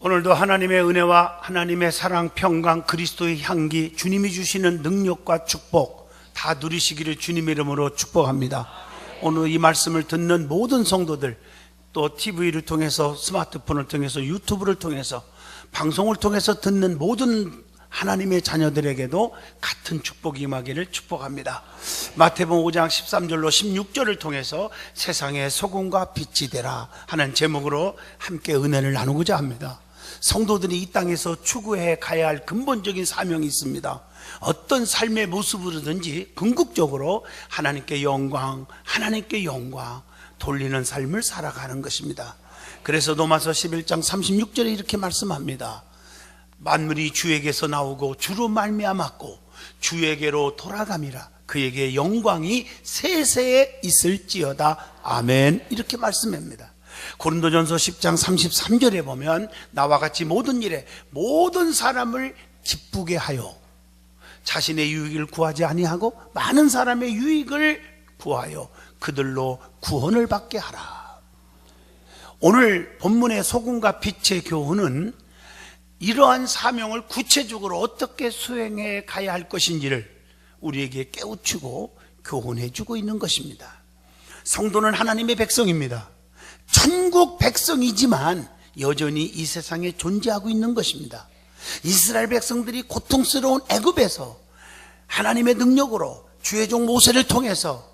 오늘도 하나님의 은혜와 하나님의 사랑, 평강, 그리스도의 향기, 주님이 주시는 능력과 축복 다 누리시기를 주님의 이름으로 축복합니다. 오늘 이 말씀을 듣는 모든 성도들 또 TV를 통해서 스마트폰을 통해서 유튜브를 통해서 방송을 통해서 듣는 모든 하나님의 자녀들에게도 같은 축복이 임하기를 축복합니다. 마태복음 5장 13절로 16절을 통해서 세상의 소금과 빛이 되라 하는 제목으로 함께 은혜를 나누고자 합니다. 성도들이 이 땅에서 추구해 가야 할 근본적인 사명이 있습니다. 어떤 삶의 모습으로든지 궁극적으로 하나님께 영광, 하나님께 영광 돌리는 삶을 살아가는 것입니다. 그래서 로마서 11장 36절에 이렇게 말씀합니다. 만물이 주에게서 나오고 주로 말미암았고 주에게로 돌아감이라 그에게 영광이 세세에 있을지어다 아멘 이렇게 말씀합니다 고린도전서 10장 33절에 보면 나와 같이 모든 일에 모든 사람을 기쁘게 하여 자신의 유익을 구하지 아니하고 많은 사람의 유익을 구하여 그들로 구원을 받게 하라 오늘 본문의 소금과 빛의 교훈은 이러한 사명을 구체적으로 어떻게 수행해 가야 할 것인지를 우리에게 깨우치고 교훈해 주고 있는 것입니다. 성도는 하나님의 백성입니다. 천국 백성이지만 여전히 이 세상에 존재하고 있는 것입니다. 이스라엘 백성들이 고통스러운 애굽에서 하나님의 능력으로 주의 종 모세를 통해서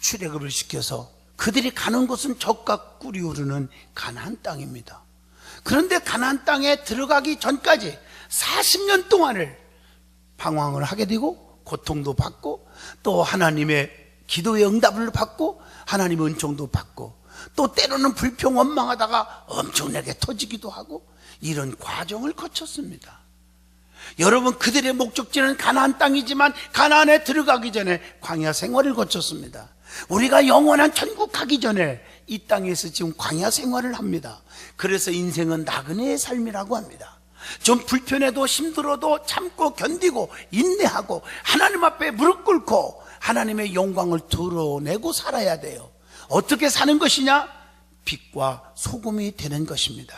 출애굽을 시켜서 그들이 가는 곳은 적과 꿀이 흐르는 가나안 땅입니다. 그런데 가나안 땅에 들어가기 전까지 40년 동안을 방황을 하게 되고 고통도 받고 또 하나님의 기도의 응답을 받고 하나님의 은총도 받고 또 때로는 불평 원망하다가 엄청나게 터지기도 하고 이런 과정을 거쳤습니다. 여러분 그들의 목적지는 가나안 땅이지만 가나안에 들어가기 전에 광야 생활을 거쳤습니다. 우리가 영원한 천국 가기 전에 이 땅에서 지금 광야 생활을 합니다. 그래서 인생은 나그네의 삶이라고 합니다. 좀 불편해도 힘들어도 참고 견디고 인내하고 하나님 앞에 무릎 꿇고 하나님의 영광을 드러내고 살아야 돼요. 어떻게 사는 것이냐? 빛과 소금이 되는 것입니다.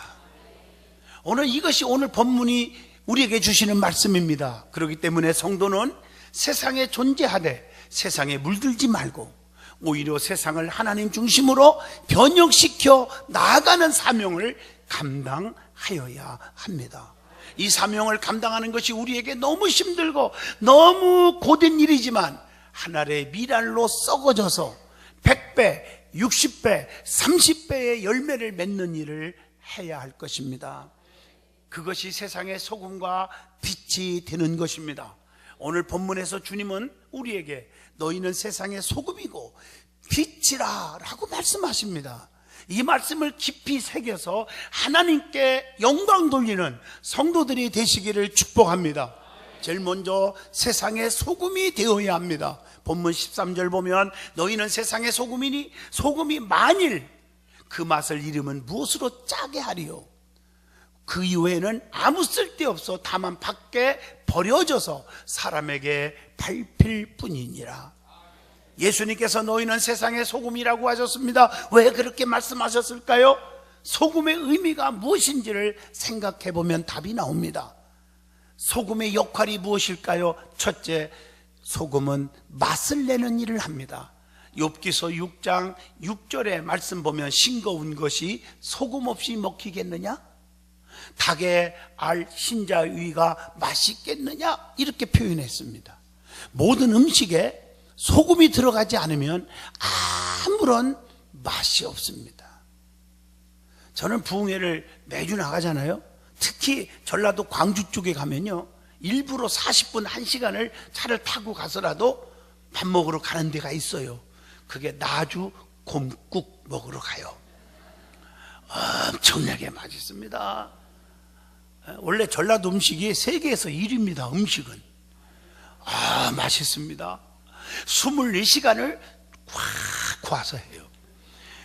오늘 이것이 오늘 본문이 우리에게 주시는 말씀입니다. 그렇기 때문에 성도는 세상에 존재하되 세상에 물들지 말고 오히려 세상을 하나님 중심으로 변혁시켜 나아가는 사명을 감당하여야 합니다. 이 사명을 감당하는 것이 우리에게 너무 힘들고 너무 고된 일이지만 하늘의 미랄로 썩어져서 100배, 60배, 30배의 열매를 맺는 일을 해야 할 것입니다. 그것이 세상의 소금과 빛이 되는 것입니다. 오늘 본문에서 주님은 우리에게 너희는 세상의 소금이고 빛이라 라고 말씀하십니다. 이 말씀을 깊이 새겨서 하나님께 영광 돌리는 성도들이 되시기를 축복합니다. 제일 먼저 세상의 소금이 되어야 합니다. 본문 13절 보면 너희는 세상의 소금이니 소금이 만일 그 맛을 잃으면 무엇으로 짜게 하리요? 그 이후에는 아무 쓸데없어 다만 밖에 버려져서 사람에게 밟힐 뿐이니라. 예수님께서 너희는 세상의 소금이라고 하셨습니다. 왜 그렇게 말씀하셨을까요? 소금의 의미가 무엇인지를 생각해 보면 답이 나옵니다. 소금의 역할이 무엇일까요? 첫째, 소금은 맛을 내는 일을 합니다. 욥기서 6장 6절의 말씀 보면 싱거운 것이 소금 없이 먹히겠느냐? 닭의 알 신자위가 맛있겠느냐? 이렇게 표현했습니다. 모든 음식에 소금이 들어가지 않으면 아무런 맛이 없습니다. 저는 부흥회를 매주 나가잖아요. 특히 전라도 광주 쪽에 가면요. 일부러 40분, 1시간을 차를 타고 가서라도 밥 먹으러 가는 데가 있어요. 그게 나주 곰국 먹으러 가요. 엄청나게 맛있습니다. 원래 전라도 음식이 세계에서 1위입니다. 음식은. 아, 맛있습니다. 24시간을 꽉 구워서 해요.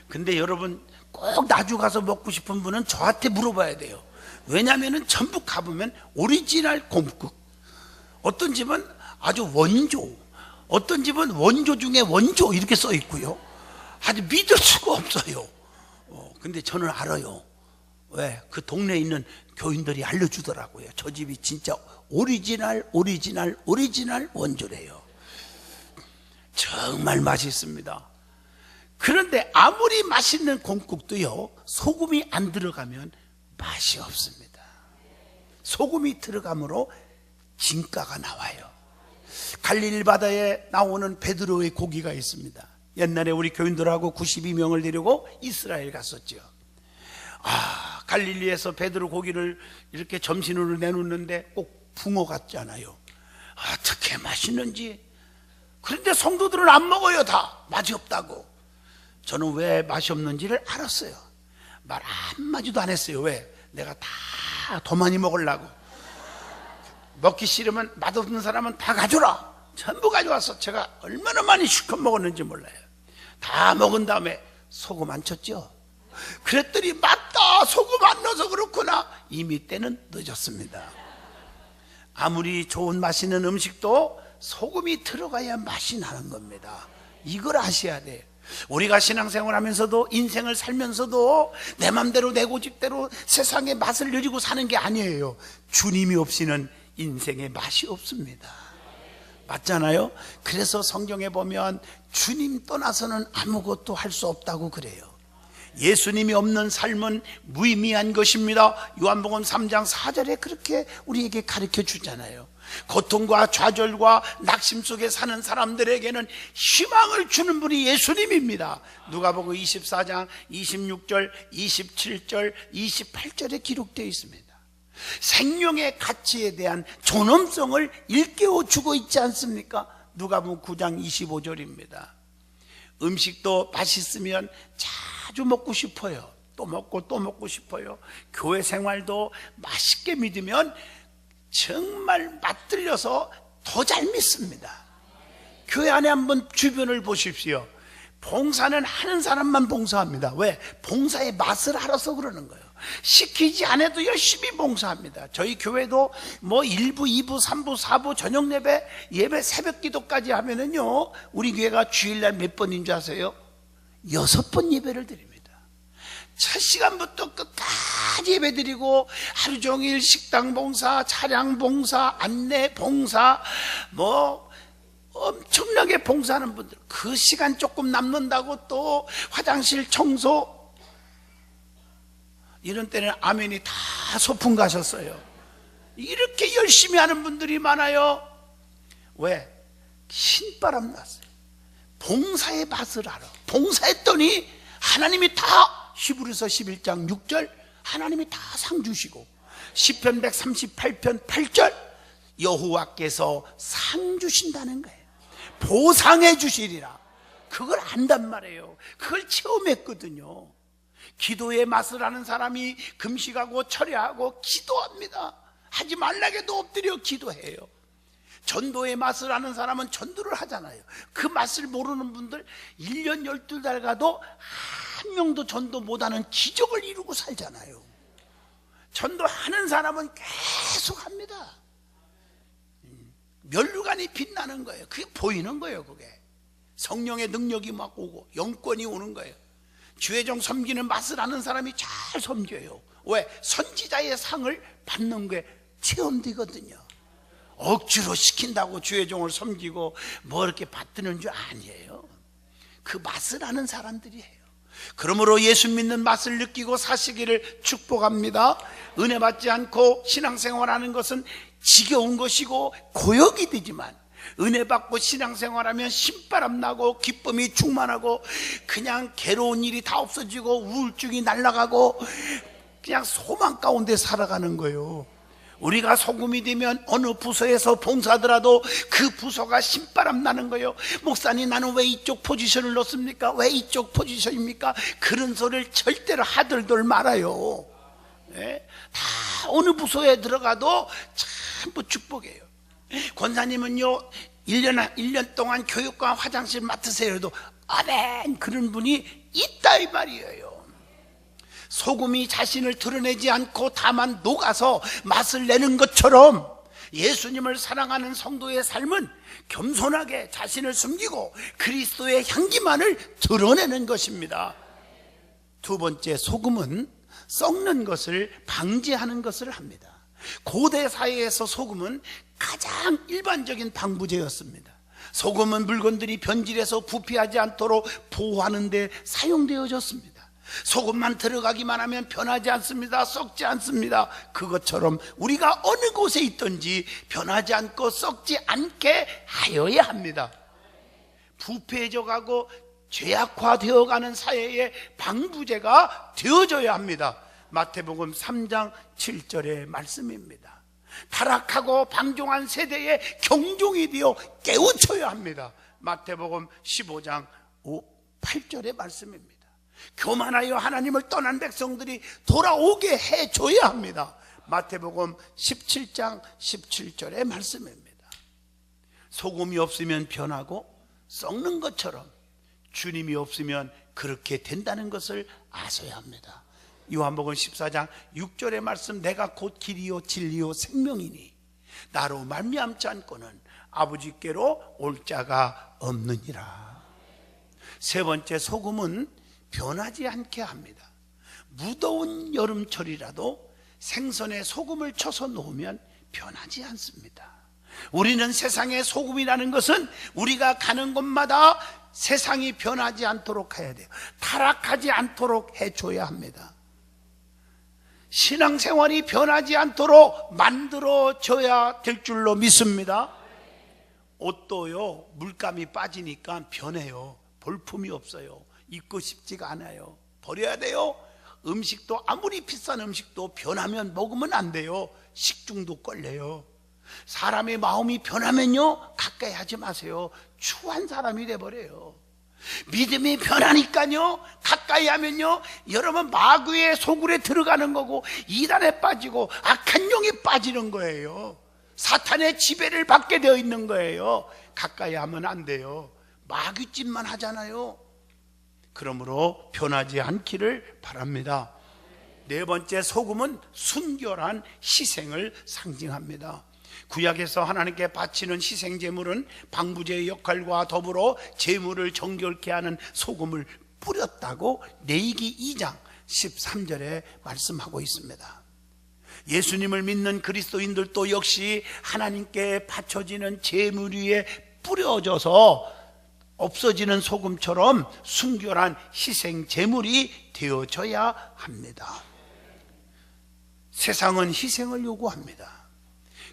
근데 여러분 꼭 나주 가서 먹고 싶은 분은 저한테 물어봐야 돼요. 왜냐하면 전부 가보면 오리지널 곰국. 어떤 집은 아주 원조, 어떤 집은 원조 중에 원조 이렇게 써 있고요. 아주 믿을 수가 없어요. 어, 근데 저는 알아요. 왜? 그 동네에 있는 교인들이 알려주더라고요. 저 집이 진짜 오리지널, 오리지널, 오리지널 원조래요. 정말 맛있습니다. 그런데 아무리 맛있는 곰국도요, 소금이 안 들어가면 맛이 없습니다. 소금이 들어가므로 진가가 나와요. 갈릴리 바다에 나오는 베드로의 고기가 있습니다. 옛날에 우리 교인들하고 92명을 데리고 이스라엘 갔었죠. 아, 갈릴리에서 베드로 고기를 이렇게 점심으로 내놓는데 꼭 붕어 같잖아요. 어떻게 맛있는지. 그런데 성도들은 안 먹어요, 다. 맛이 없다고. 저는 왜 맛이 없는지를 알았어요. 말 한마디도 안 했어요. 왜? 내가 다 더 많이 먹으려고. 먹기 싫으면 맛없는 사람은 다 가져라. 전부 가져와서 제가 얼마나 많이 실컷 먹었는지 몰라요. 다 먹은 다음에 소금 안 쳤죠? 그랬더니 맞다! 소금 안 넣어서 그렇구나! 이미 때는 늦었습니다. 아무리 좋은 맛있는 음식도 소금이 들어가야 맛이 나는 겁니다. 이걸 아셔야 돼요. 우리가 신앙생활 하면서도 인생을 살면서도 내 맘대로 내 고집대로 세상의 맛을 누리고 사는 게 아니에요. 주님이 없이는 인생의 맛이 없습니다. 맞잖아요? 그래서 성경에 보면 주님 떠나서는 아무것도 할 수 없다고 그래요. 예수님이 없는 삶은 무의미한 것입니다. 요한복음 3장 4절에 그렇게 우리에게 가르쳐 주잖아요. 고통과 좌절과 낙심 속에 사는 사람들에게는 희망을 주는 분이 예수님입니다. 누가복음 24장 26절, 27절, 28절에 기록되어 있습니다. 생명의 가치에 대한 존엄성을 일깨워 주고 있지 않습니까? 누가복음 9장 25절입니다. 음식도 맛있으면 자주 먹고 싶어요. 또 먹고 또 먹고 싶어요. 교회 생활도 맛있게 믿으면 정말 맛들려서 더 잘 믿습니다. 교회 안에 한번 주변을 보십시오. 봉사는 하는 사람만 봉사합니다. 왜? 봉사의 맛을 알아서 그러는 거예요. 시키지 않아도 열심히 봉사합니다. 저희 교회도 뭐 1부, 2부, 3부, 4부 저녁 예배, 예배 새벽 기도까지 하면은요, 우리 교회가 주일날 몇 번인 줄 아세요? 여섯 번 예배를 드립니다. 첫 시간부터 끝까지 예배 드리고 하루 종일 식당 봉사, 차량 봉사, 안내 봉사, 뭐 엄청나게 봉사하는 분들 그 시간 조금 남는다고 또 화장실 청소 이런 때는 아멘이 다 소풍 가셨어요. 이렇게 열심히 하는 분들이 많아요. 왜? 신바람 났어요. 봉사의 맛을 알아. 봉사했더니 하나님이 다 히브리서 11장 6절 하나님이 다 상 주시고 시편 138편 8절 여호와께서 상 주신다는 거예요. 보상해 주시리라. 그걸 안단 말이에요. 그걸 체험했거든요. 기도의 맛을 아는 사람이 금식하고 철야하고 기도합니다. 하지 말라게도 엎드려 기도해요. 전도의 맛을 아는 사람은 전도를 하잖아요. 그 맛을 모르는 분들 1년 12달 가도 한 명도 전도 못하는 기적을 이루고 살잖아요. 전도하는 사람은 계속 합니다. 멸류관이 빛나는 거예요. 그게 보이는 거예요, 그게. 성령의 능력이 막 오고 영권이 오는 거예요. 주의종 섬기는 맛을 아는 사람이 잘 섬겨요. 왜? 선지자의 상을 받는 게 체험되거든요. 억지로 시킨다고 주의종을 섬기고 뭐 이렇게 받드는 줄 아니에요. 그 맛을 아는 사람들이 해요. 그러므로 예수 믿는 맛을 느끼고 사시기를 축복합니다. 은혜 받지 않고 신앙생활하는 것은 지겨운 것이고 고역이 되지만 은혜 받고 신앙생활하면 신바람 나고 기쁨이 충만하고 그냥 괴로운 일이 다 없어지고 우울증이 날아가고 그냥 소망 가운데 살아가는 거예요. 우리가 소금이 되면 어느 부서에서 봉사하더라도 그 부서가 신바람 나는 거예요. 목사님 나는 왜 이쪽 포지션을 넣습니까? 왜 이쪽 포지션입니까? 그런 소리를 절대로 하들들 말아요. 네? 다 어느 부서에 들어가도 전부 축복이에요. 권사님은요, 1년, 1년 동안 교육과 화장실 맡으세요. 해도, 아멘! 그런 분이 있다, 이 말이에요. 소금이 자신을 드러내지 않고 다만 녹아서 맛을 내는 것처럼 예수님을 사랑하는 성도의 삶은 겸손하게 자신을 숨기고 그리스도의 향기만을 드러내는 것입니다. 두 번째, 소금은 썩는 것을 방지하는 것을 합니다. 고대 사회에서 소금은 가장 일반적인 방부제였습니다. 소금은 물건들이 변질해서 부패하지 않도록 보호하는 데 사용되어졌습니다. 소금만 들어가기만 하면 변하지 않습니다. 썩지 않습니다. 그것처럼 우리가 어느 곳에 있든지 변하지 않고 썩지 않게 하여야 합니다. 부패해져 가고 죄악화되어 가는 사회에 방부제가 되어져야 합니다. 마태복음 3장 7절의 말씀입니다. 타락하고 방종한 세대에 경종이 되어 깨우쳐야 합니다. 마태복음 15장 5, 8절의 말씀입니다. 교만하여 하나님을 떠난 백성들이 돌아오게 해줘야 합니다. 마태복음 17장 17절의 말씀입니다. 소금이 없으면 변하고 썩는 것처럼 주님이 없으면 그렇게 된다는 것을 아셔야 합니다. 요한복음 14장 6절의 말씀 내가 곧 길이요 진리요 생명이니 나로 말미암지 않고는 아버지께로 올 자가 없느니라. 세 번째 소금은 변하지 않게 합니다. 무더운 여름철이라도 생선에 소금을 쳐서 놓으면 변하지 않습니다. 우리는 세상의 소금이라는 것은 우리가 가는 곳마다 세상이 변하지 않도록 해야 돼요. 타락하지 않도록 해줘야 합니다. 신앙생활이 변하지 않도록 만들어져야 될 줄로 믿습니다. 옷도요, 물감이 빠지니까 변해요. 볼품이 없어요. 입고 싶지가 않아요. 버려야 돼요. 음식도 아무리 비싼 음식도 변하면 먹으면 안 돼요. 식중독 걸려요. 사람의 마음이 변하면요, 가까이 하지 마세요. 추한 사람이 돼 버려요. 믿음이 변하니까요, 가까이 하면요, 여러분 마귀의 소굴에 들어가는 거고, 이단에 빠지고, 악한 영에 빠지는 거예요. 사탄의 지배를 받게 되어 있는 거예요. 가까이 하면 안 돼요. 마귀짓만 하잖아요. 그러므로 변하지 않기를 바랍니다. 네 번째 소금은 순결한 희생을 상징합니다. 구약에서 하나님께 바치는 희생 제물은 방부제의 역할과 더불어 제물을 정결케 하는 소금을 뿌렸다고 레이기 2장 13절에 말씀하고 있습니다. 예수님을 믿는 그리스도인들도 역시 하나님께 바쳐지는 제물 위에 뿌려져서 없어지는 소금처럼 순결한 희생 제물이 되어져야 합니다. 세상은 희생을 요구합니다.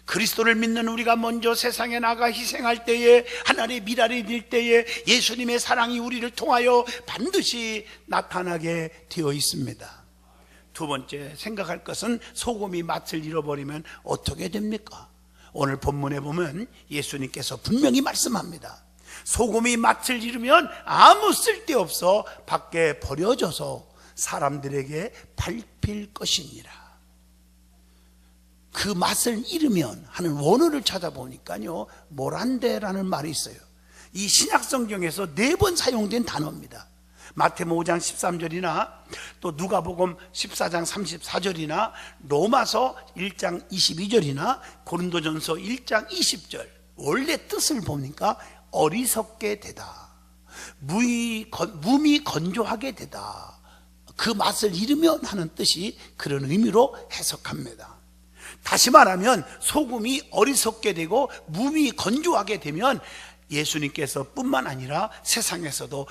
그리스도를 믿는 우리가 먼저 세상에 나가 희생할 때에 하나님의 미랄이 될 때에 예수님의 사랑이 우리를 통하여 반드시 나타나게 되어 있습니다. 두 번째 생각할 것은 소금이 맛을 잃어버리면 어떻게 됩니까? 오늘 본문에 보면 예수님께서 분명히 말씀합니다. 소금이 맛을 잃으면 아무 쓸데없어 밖에 버려져서 사람들에게 밟힐 것이니라. 그 맛을 잃으면 하는 원어를 찾아보니까요, 모란데라는 말이 있어요. 이 신약성경에서 네 번 사용된 단어입니다. 마태모 5장 13절이나 또 누가복음 14장 34절이나 로마서 1장 22절이나 고린도전서 1장 20절 원래 뜻을 보니까 어리석게 되다. 무이, 무미 건조하게 되다. 그 맛을 잃으면 하는 뜻이 그런 의미로 해석합니다. 다시 말하면 소금이 어리석게 되고 무미 건조하게 되면 예수님께서 뿐만 아니라 세상에서도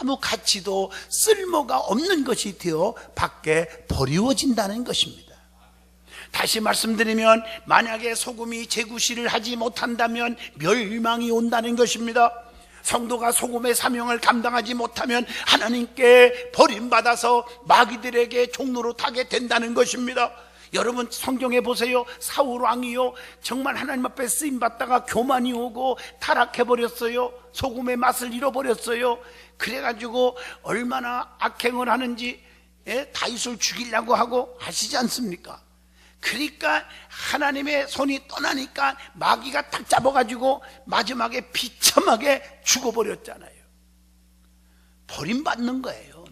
아무 가치도 쓸모가 없는 것이 되어 밖에 버리워진다는 것입니다. 다시 말씀드리면 만약에 소금이 재구시를 하지 못한다면 멸망이 온다는 것입니다. 성도가 소금의 사명을 감당하지 못하면 하나님께 버림받아서 마귀들에게 종로로 타게 된다는 것입니다. 여러분 성경에 보세요. 사울 왕이요. 정말 하나님 앞에 쓰임 받다가 교만이 오고 타락해 버렸어요. 소금의 맛을 잃어버렸어요. 그래 가지고 얼마나 악행을 하는지 예? 다윗을 죽이려고 하고 아시지 않습니까? 그러니까 하나님의 손이 떠나니까 마귀가 딱 잡아가지고 마지막에 비참하게 죽어버렸잖아요. 버림받는 거예요.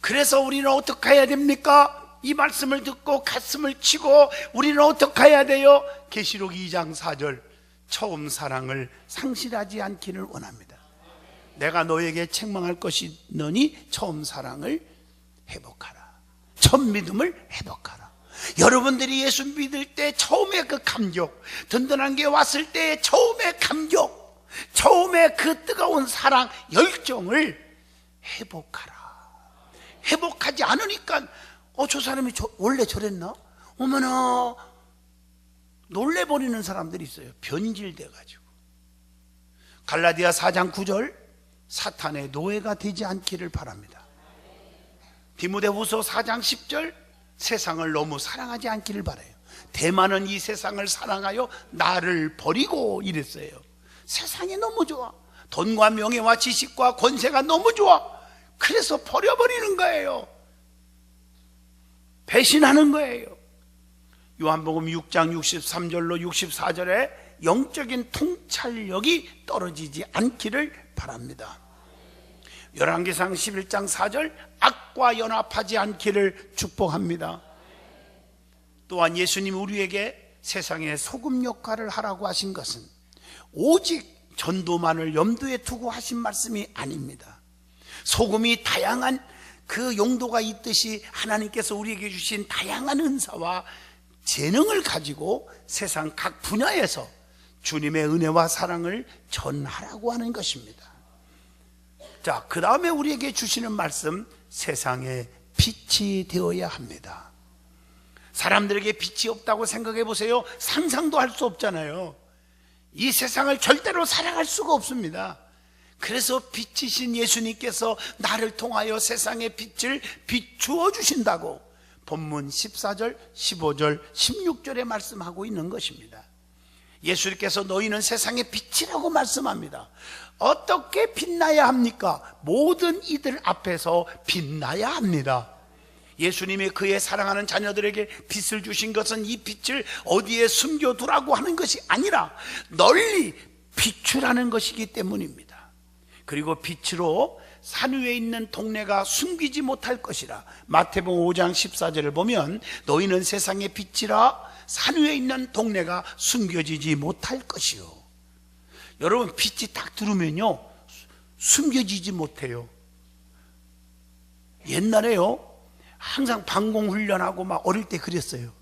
그래서 우리는 어떻게 해야 됩니까? 이 말씀을 듣고 가슴을 치고 우리는 어떻게 해야 돼요? 계시록 2장 4절 처음 사랑을 상실하지 않기를 원합니다. 내가 너에게 책망할 것이 너니 처음 사랑을 회복하라. 첫 믿음을 회복하라. 여러분들이 예수 믿을 때 처음에 그 감격, 든든한 게 왔을 때 처음에 감격, 처음에 그 뜨거운 사랑, 열정을 회복하라. 회복하지 않으니까, 어, 저 사람이 저, 원래 저랬나? 어머나, 놀래버리는 사람들이 있어요. 변질돼가지고. 갈라디아 4장 9절, 사탄의 노예가 되지 않기를 바랍니다. 디모데후서 4장 10절, 세상을 너무 사랑하지 않기를 바래요. 대만은 이 세상을 사랑하여 나를 버리고 이랬어요. 세상이 너무 좋아. 돈과 명예와 지식과 권세가 너무 좋아. 그래서 버려버리는 거예요. 배신하는 거예요. 요한복음 6장 63절로 64절에 영적인 통찰력이 떨어지지 않기를 바랍니다. 열왕기상 11장 4절 악과 연합하지 않기를 축복합니다. 또한 예수님 우리에게 세상의 소금 역할을 하라고 하신 것은 오직 전도만을 염두에 두고 하신 말씀이 아닙니다. 소금이 다양한 그 용도가 있듯이 하나님께서 우리에게 주신 다양한 은사와 재능을 가지고 세상 각 분야에서 주님의 은혜와 사랑을 전하라고 하는 것입니다. 자, 그 다음에 우리에게 주시는 말씀, 세상에 빛이 되어야 합니다. 사람들에게 빛이 없다고 생각해 보세요. 상상도 할 수 없잖아요. 이 세상을 절대로 살아갈 수가 없습니다. 그래서 빛이신 예수님께서 나를 통하여 세상의 빛을 비추어 주신다고 본문 14절, 15절, 16절에 말씀하고 있는 것입니다. 예수님께서 너희는 세상의 빛이라고 말씀합니다. 어떻게 빛나야 합니까? 모든 이들 앞에서 빛나야 합니다. 예수님이 그의 사랑하는 자녀들에게 빛을 주신 것은 이 빛을 어디에 숨겨두라고 하는 것이 아니라 널리 비추라는 것이기 때문입니다. 그리고 빛으로 산 위에 있는 동네가 숨기지 못할 것이라 마태복음 5장 14절을 보면 너희는 세상의 빛이라 산 위에 있는 동네가 숨겨지지 못할 것이요 여러분 빛이 딱 들으면요 숨겨지지 못해요. 옛날에요 항상 방공 훈련하고 막 어릴 때 그랬어요.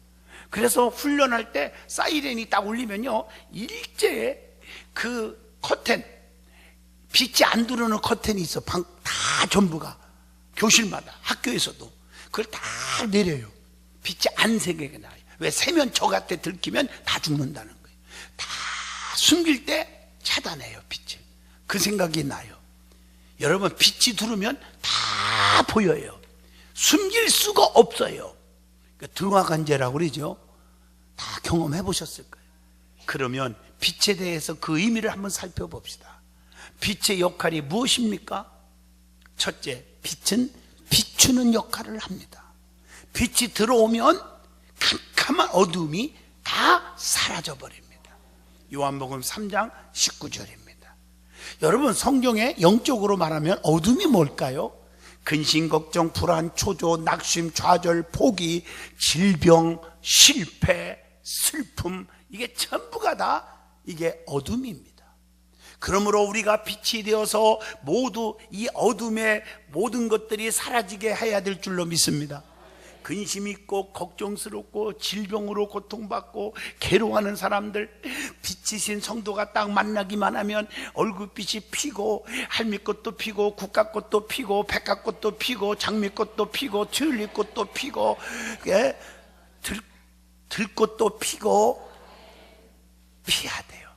그래서 훈련할 때 사이렌이 딱 울리면요 일제에 그 커튼 빛이 안 들어오는 커튼이 있어. 방, 다 전부가. 교실마다 학교에서도. 그걸 다 내려요. 빛이 안 새게 나요 왜 세면 저 같아 들키면 다 죽는다는 거예요. 다 숨길 때 차단해요 빛을 그 생각이 나요. 여러분 빛이 들으면 다 보여요. 숨길 수가 없어요. 그러니까 등화관제라고 그러죠. 다 경험해 보셨을 거예요. 그러면 빛에 대해서 그 의미를 한번 살펴봅시다. 빛의 역할이 무엇입니까? 첫째, 빛은 비추는 역할을 합니다. 빛이 들어오면 캄캄한 어둠이 다 사라져 버립니다. 요한복음 3장 19절입니다. 여러분 성경에 영적으로 말하면 어둠이 뭘까요? 근심, 걱정, 불안, 초조, 낙심, 좌절, 포기, 질병, 실패, 슬픔 이게 전부가 다 이게 어둠입니다. 그러므로 우리가 빛이 되어서 모두 이 어둠의 모든 것들이 사라지게 해야 될 줄로 믿습니다. 근심 있고 걱정스럽고 질병으로 고통받고 괴로워하는 사람들 빛이신 성도가 딱 만나기만 하면 얼굴빛이 피고 할미꽃도 피고 국화꽃도 피고 백화꽃도 피고 장미꽃도 피고 튤립꽃도 피고 예? 들, 들꽃도 피고 피해야 돼요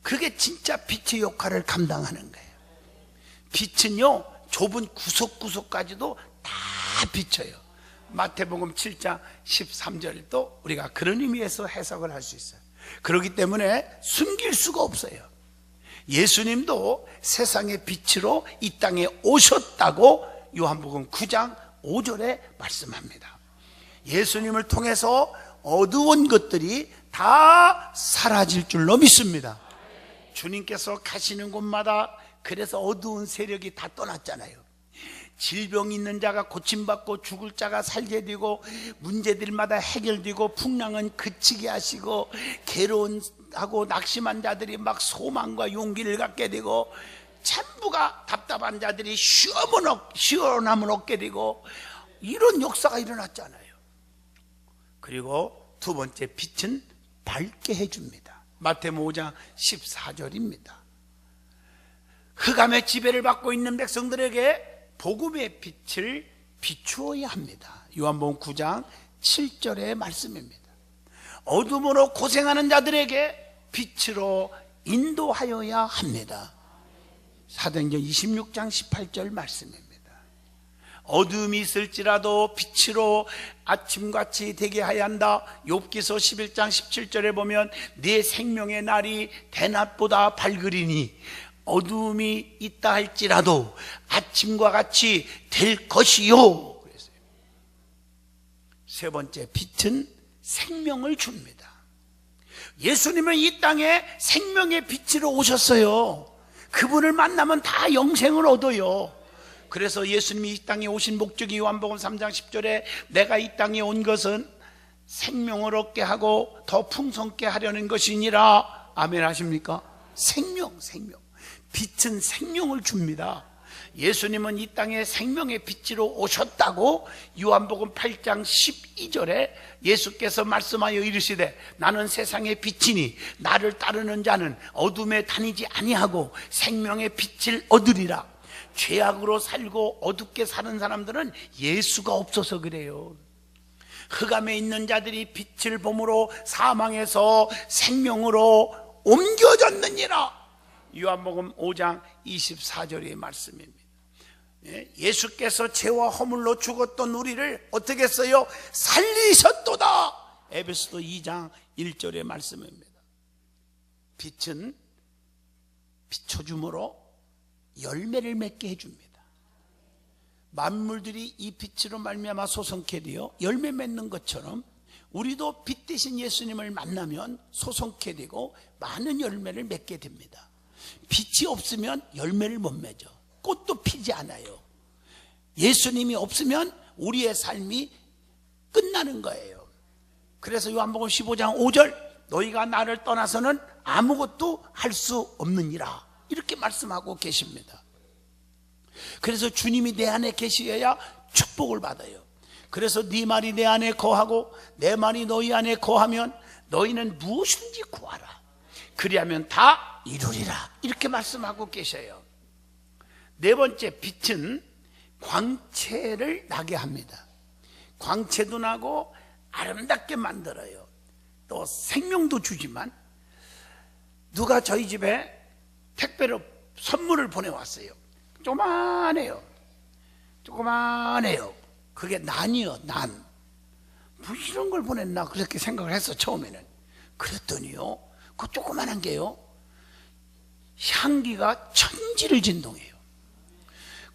그게 진짜 빛의 역할을 감당하는 거예요 빛은요 좁은 구석구석까지도 다 비춰요. 마태복음 7장 13절도 우리가 그런 의미에서 해석을 할 수 있어요. 그렇기 때문에 숨길 수가 없어요. 예수님도 세상의 빛으로 이 땅에 오셨다고 요한복음 9장 5절에 말씀합니다. 예수님을 통해서 어두운 것들이 다 사라질 줄로 믿습니다. 주님께서 가시는 곳마다 그래서 어두운 세력이 다 떠났잖아요. 질병 있는 자가 고침받고 죽을 자가 살게 되고 문제들마다 해결되고 풍랑은 그치게 하시고 괴로운 하고 낙심한 자들이 막 소망과 용기를 갖게 되고 전부가 답답한 자들이 시원함을 얻게 되고 이런 역사가 일어났잖아요. 그리고 두 번째 빛은 밝게 해줍니다. 마태복음 5장 14절입니다. 흑암의 지배를 받고 있는 백성들에게 복음의 빛을 비추어야 합니다. 요한복음 9장 7절의 말씀입니다. 어둠으로 고생하는 자들에게 빛으로 인도하여야 합니다. 사도행전 26장 18절 말씀입니다. 어둠이 있을지라도 빛으로 아침같이 되게 하야 한다. 욥기서 11장 17절에 보면 네 생명의 날이 대낮보다 밝으리니 어둠이 있다 할지라도 아침과 같이 될 것이요. 그랬어요. 세 번째 빛은 생명을 줍니다. 예수님은 이 땅에 생명의 빛으로 오셨어요. 그분을 만나면 다 영생을 얻어요. 그래서 예수님이 이 땅에 오신 목적이 요한복음 3장 10절에 내가 이 땅에 온 것은 생명을 얻게 하고 더 풍성케 하려는 것이니라. 아멘 하십니까? 생명, 생명. 빛은 생명을 줍니다. 예수님은 이 땅에 생명의 빛으로 오셨다고 요한복음 8장 12절에 예수께서 말씀하여 이르시되 나는 세상의 빛이니 나를 따르는 자는 어둠에 다니지 아니하고 생명의 빛을 얻으리라. 죄악으로 살고 어둡게 사는 사람들은 예수가 없어서 그래요. 흑암에 있는 자들이 빛을 봄으로 사망에서 생명으로 옮겨졌느니라. 요한복음 5장 24절의 말씀입니다. 예, 예수께서 죄와 허물로 죽었던 우리를 어떻게 했어요? 살리셨도다. 에베소도 2장 1절의 말씀입니다. 빛은 비춰줌으로 열매를 맺게 해줍니다. 만물들이 이 빛으로 말미암아 소성케 되어 열매 맺는 것처럼 우리도 빛 대신 예수님을 만나면 소성케 되고 많은 열매를 맺게 됩니다. 빛이 없으면 열매를 못 맺어. 꽃도 피지 않아요. 예수님이 없으면 우리의 삶이 끝나는 거예요. 그래서 요한복음 15장 5절 너희가 나를 떠나서는 아무것도 할 수 없느니라. 이렇게 말씀하고 계십니다. 그래서 주님이 내 안에 계시어야 축복을 받아요. 그래서 네 말이 내 안에 거하고 내 말이 너희 안에 거하면 너희는 무엇인지 구하라. 그리하면 다 이루리라. 이렇게 말씀하고 계셔요. 네 번째 빛은 광채를 나게 합니다. 광채도 나고 아름답게 만들어요. 또 생명도 주지만 누가 저희 집에 택배로 선물을 보내왔어요. 조그만해요. 조그만해요. 그게 난이요, 난. 뭐 이런 걸 보냈나 그렇게 생각을 했어 처음에는. 그랬더니요, 그 조그만한 게요, 향기가 천지를 진동해요.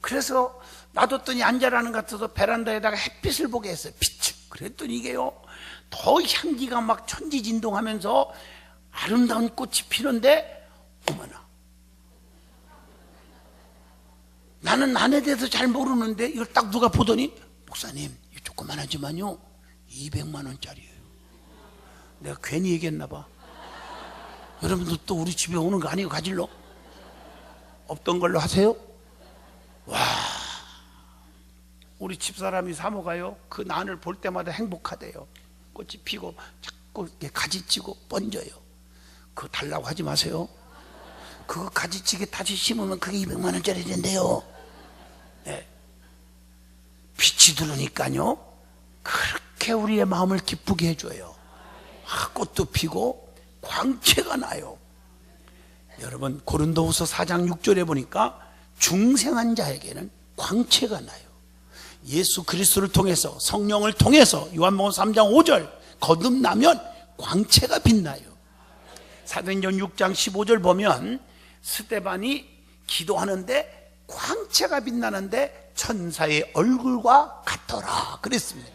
그래서 놔뒀더니 앉아라는 것 같아서 베란다에다가 햇빛을 보게 했어요. 빛을. 그랬더니 이게요, 더 향기가 막 천지 진동하면서 아름다운 꽃이 피는데, 어머나. 나는 난에 대해서 잘 모르는데 이걸 딱 누가 보더니 목사님 이거 조그만하지만요 200만 원짜리예요 내가 괜히 얘기했나 봐 여러분들 또 우리 집에 오는 거 아니고 가질러? 없던 걸로 하세요? 와 우리 집사람이 사모가요 그 난을 볼 때마다 행복하대요 꽃이 피고 자꾸 가지치고 번져요 그거 달라고 하지 마세요 그거 가지치기 다시 심으면 그게 200만 원짜리 된대요 네. 빛이 들으니까요 그렇게 우리의 마음을 기쁘게 해줘요 아, 꽃도 피고 광채가 나요. 여러분 고린도후서 4장 6절에 보니까 중생한 자에게는 광채가 나요. 예수 그리스도를 통해서 성령을 통해서 요한복음 3장 5절 거듭나면 광채가 빛나요. 사도행전 6장 15절 보면 스테반이 기도하는데 광채가 빛나는데 천사의 얼굴과 같더라. 그랬습니다.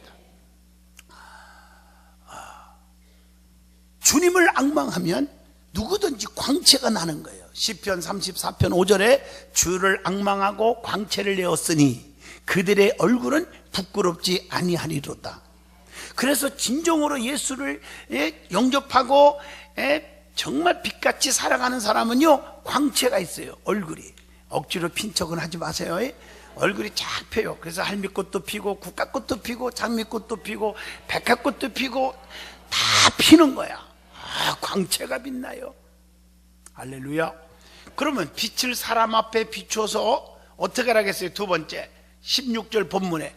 주님을 악망하면 누구든지 광채가 나는 거예요. 시편 34편 5절에 주를 악망하고 광채를 내었으니 그들의 얼굴은 부끄럽지 아니하리로다. 그래서 진정으로 예수를 예, 영접하고 예, 정말 빛같이 살아가는 사람은요 광채가 있어요 얼굴이 억지로 핀 척은 하지 마세요 얼굴이 쫙 펴요. 그래서 할미꽃도 피고 국화꽃도 피고 장미꽃도 피고 백화꽃도 피고 다 피는 거야. 아, 광채가 빛나요. 할렐루야. 그러면 빛을 사람 앞에 비춰서 어떻게 하겠어요? 두 번째 16절 본문에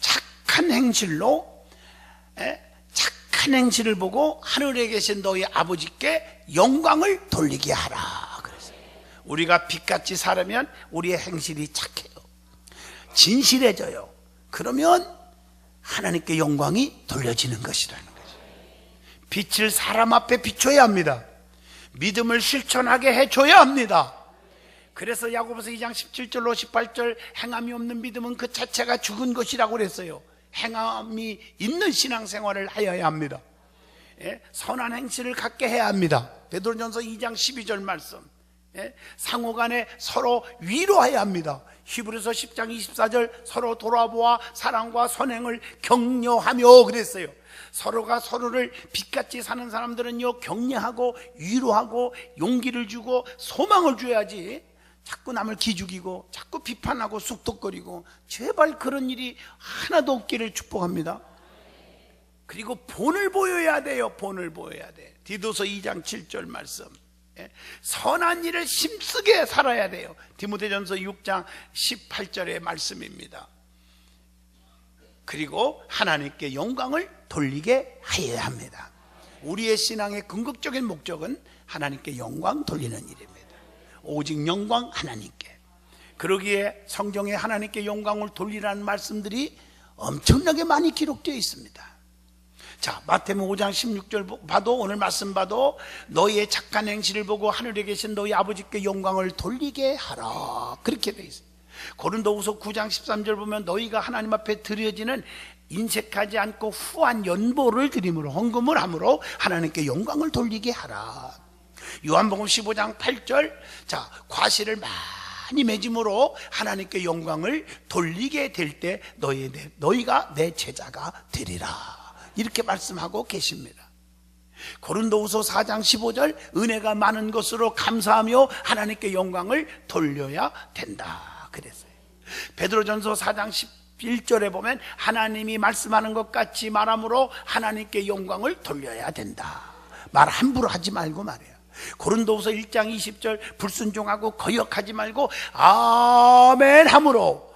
착한 행실로 에? 착한 행실을 보고 하늘에 계신 너희 아버지께 영광을 돌리게 하라 그랬어요. 우리가 빛같이 살으면 우리의 행실이 착해요. 진실해져요. 그러면 하나님께 영광이 돌려지는 것이라는. 빛을 사람 앞에 비춰야 합니다. 믿음을 실천하게 해줘야 합니다. 그래서 야고보서 2장 17절로 18절 행함이 없는 믿음은 그 자체가 죽은 것이라고 그랬어요. 행함이 있는 신앙생활을 하여야 합니다. 예? 선한 행실을 갖게 해야 합니다. 베드로전서 2장 12절 말씀. 예? 상호간에 서로 위로해야 합니다. 히브리서 10장 24절 서로 돌아보아 사랑과 선행을 격려하며 그랬어요. 서로가 서로를 빛같이 사는 사람들은요 격려하고 위로하고 용기를 주고 소망을 줘야지 자꾸 남을 기죽이고 자꾸 비판하고 쑥덕거리고 제발 그런 일이 하나도 없기를 축복합니다. 그리고 본을 보여야 돼요. 본을 보여야 돼. 디도서 2장 7절 말씀. 예? 선한 일을 힘쓰게 살아야 돼요. 디모데전서 6장 18절의 말씀입니다. 그리고 하나님께 영광을 돌리게 하여야 합니다. 우리의 신앙의 궁극적인 목적은 하나님께 영광 돌리는 일입니다. 오직 영광 하나님께. 그러기에 성경에 하나님께 영광을 돌리라는 말씀들이 엄청나게 많이 기록되어 있습니다. 자, 마태복음 5장 16절 봐도 오늘 말씀 봐도 너희의 착한 행실을 보고 하늘에 계신 너희 아버지께 영광을 돌리게 하라. 그렇게 돼 있어요. 고린도후서 9장 13절 보면 너희가 하나님 앞에 드려지는 인색하지 않고 후한 연보를 드림으로 헌금을 함으로 하나님께 영광을 돌리게 하라. 요한복음 15장 8절 자 과실을 많이 맺음으로 하나님께 영광을 돌리게 될 때 너희 너희가 내 제자가 되리라 이렇게 말씀하고 계십니다. 고린도후서 4장 15절 은혜가 많은 것으로 감사하며 하나님께 영광을 돌려야 된다 그랬어요. 베드로전서 4장 11절에 보면 하나님이 말씀하는 것 같이 말함으로 하나님께 영광을 돌려야 된다. 말 함부로 하지 말고 말이야. 고린도후서 1장 20절 불순종하고 거역하지 말고 아멘 함으로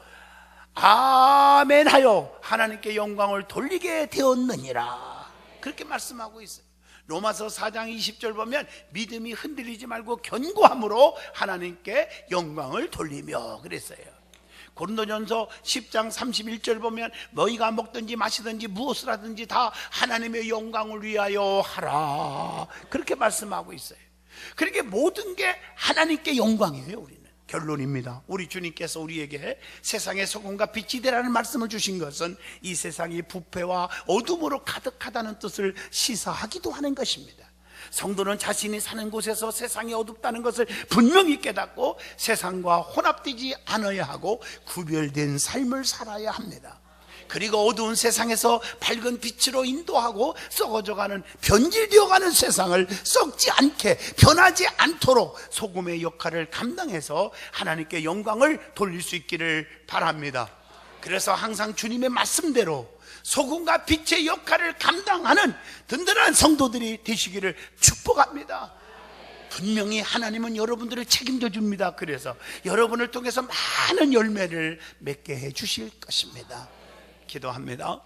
아멘 하여 하나님께 영광을 돌리게 되었느니라 그렇게 말씀하고 있어요 로마서 4장 20절 보면 믿음이 흔들리지 말고 견고함으로 하나님께 영광을 돌리며 그랬어요. 고린도전서 10장 31절 보면 너희가 먹든지 마시든지 무엇을 하든지 다 하나님의 영광을 위하여 하라. 그렇게 말씀하고 있어요. 그렇게 모든 게 하나님께 영광이에요, 우리는. 결론입니다. 우리 주님께서 우리에게 세상의 소금과 빛이 되라는 말씀을 주신 것은 이 세상이 부패와 어둠으로 가득하다는 뜻을 시사하기도 하는 것입니다. 성도는 자신이 사는 곳에서 세상이 어둡다는 것을 분명히 깨닫고 세상과 혼합되지 않아야 하고 구별된 삶을 살아야 합니다. 그리고 어두운 세상에서 밝은 빛으로 인도하고 썩어져가는 변질되어가는 세상을 썩지 않게 변하지 않도록 소금의 역할을 감당해서 하나님께 영광을 돌릴 수 있기를 바랍니다. 그래서 항상 주님의 말씀대로 소금과 빛의 역할을 감당하는 든든한 성도들이 되시기를 축복합니다. 분명히 하나님은 여러분들을 책임져 줍니다. 그래서 여러분을 통해서 많은 열매를 맺게 해 주실 것입니다. 기도합니다.